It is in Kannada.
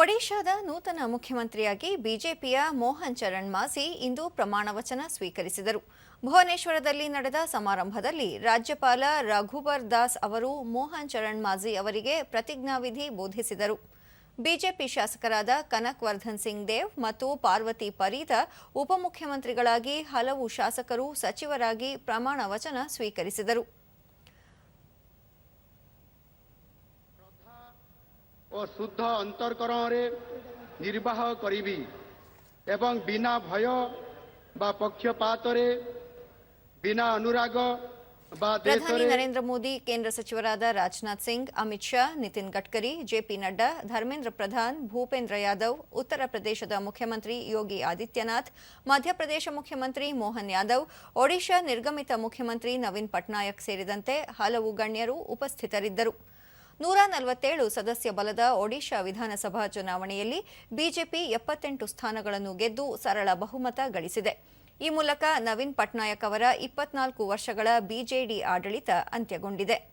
ಒಡಿಶಾದ ನೂತನ ಮುಖ್ಯಮಂತ್ರಿಯಾಗಿ ಬಿಜೆಪಿಯ ಮೋಹನ್ ಚರಣ್ ಮಾಸಿ ಇಂದು ಪ್ರಮಾಣ ವಚನ ಸ್ವೀಕರಿಸಿದರು. ಭುವನೇಶ್ವರದಲ್ಲಿ ನಡೆದ ಸಮಾರಂಭದಲ್ಲಿ ರಾಜ್ಯಪಾಲ ರಘುಬರ್ ದಾಸ್ ಅವರು ಮೋಹನ್ ಚರಣ್ ಮಾಜಿ ಅವರಿಗೆ ಪ್ರತಿಜ್ಞಾವಿಧಿ ಬೋಧಿಸಿದರು. ಬಿಜೆಪಿ ಶಾಸಕರಾದ ಕನಕ್ ವರ್ಧನ್ ಸಿಂಗ್ ದೇವ್ ಮತ್ತು ಪಾರ್ವತಿ ಪರೀತ ಉಪಮುಖ್ಯಮಂತ್ರಿಗಳಾಗಿ ಹಲವು ಶಾಸಕರು ಸಚಿವರಾಗಿ ಪ್ರಮಾಣ ವಚನ ಸ್ವೀಕರಿಸಿದರು. ଓ ଶୁଦ୍ଧ ଅନ୍ତର୍କରଣରେ ନିର୍ବାହ କରିବି ଏବଂ ବିନା ଭୟ ବା ପକ୍ଷପାତରେ ବିନା ଅନୁରାଗ ବା ಪ್ರಧಾನಿ ଦେଶରେ ನರೇಂದ್ರ ಮೋದಿ ಕೇಂದ್ರ ಸಚಿವರಾದ ರಾಜನಾಥ್ ಸಿಂಗ್ ಅಮಿತ್ ಶಾ ನಿತಿನ್ ಗಡ್ಕರಿ ಜೆಪಿ ನಡ್ಡಾ ಧರ್ಮೇಂದ್ರ ಪ್ರಧಾನ್ ಭೂಪೇಂದ್ರ ಯಾದವ್ ಉತ್ತರ ಪ್ರದೇಶದ ಮುಖ್ಯಮಂತ್ರಿ ಯೋಗಿ ಆದಿತ್ಯನಾಥ್ ಮಧ್ಯಪ್ರದೇಶ ಮುಖ್ಯಮಂತ್ರಿ ಮೋಹನ್ ಯಾದವ್ ಒಡಿಶಾ ನಿರ್ಗಮಿತ ಮುಖ್ಯಮಂತ್ರಿ ನವೀನ್ ಪಟ್ನಾಯಕ್ ಸೇರಿದಂತೆ ಹಲವು ಗಣ್ಯರು ಉಪಸ್ಥಿತರಿದ್ದರು ನೂರ ನಲವತ್ತೇಳು ಸದಸ್ಯ ಬಲದ ಒಡಿಶಾ ವಿಧಾನಸಭಾ ಚುನಾವಣೆಯಲ್ಲಿ ಬಿಜೆಪಿ ಎಪ್ಪತ್ತೆಂಟು ಸ್ಥಾನಗಳನ್ನು ಗೆದ್ದು ಸರಳ ಬಹುಮತ ಗಳಿಸಿದೆ. ಈ ಮೂಲಕ ನವೀನ್ ಪಟ್ನಾಯಕ್ ಅವರ ಇಪ್ಪತ್ನಾಲ್ಕು ವರ್ಷಗಳ ಬಿಜೆಡಿ ಆಡಳಿತ ಅಂತ್ಯಗೊಂಡಿದೆ.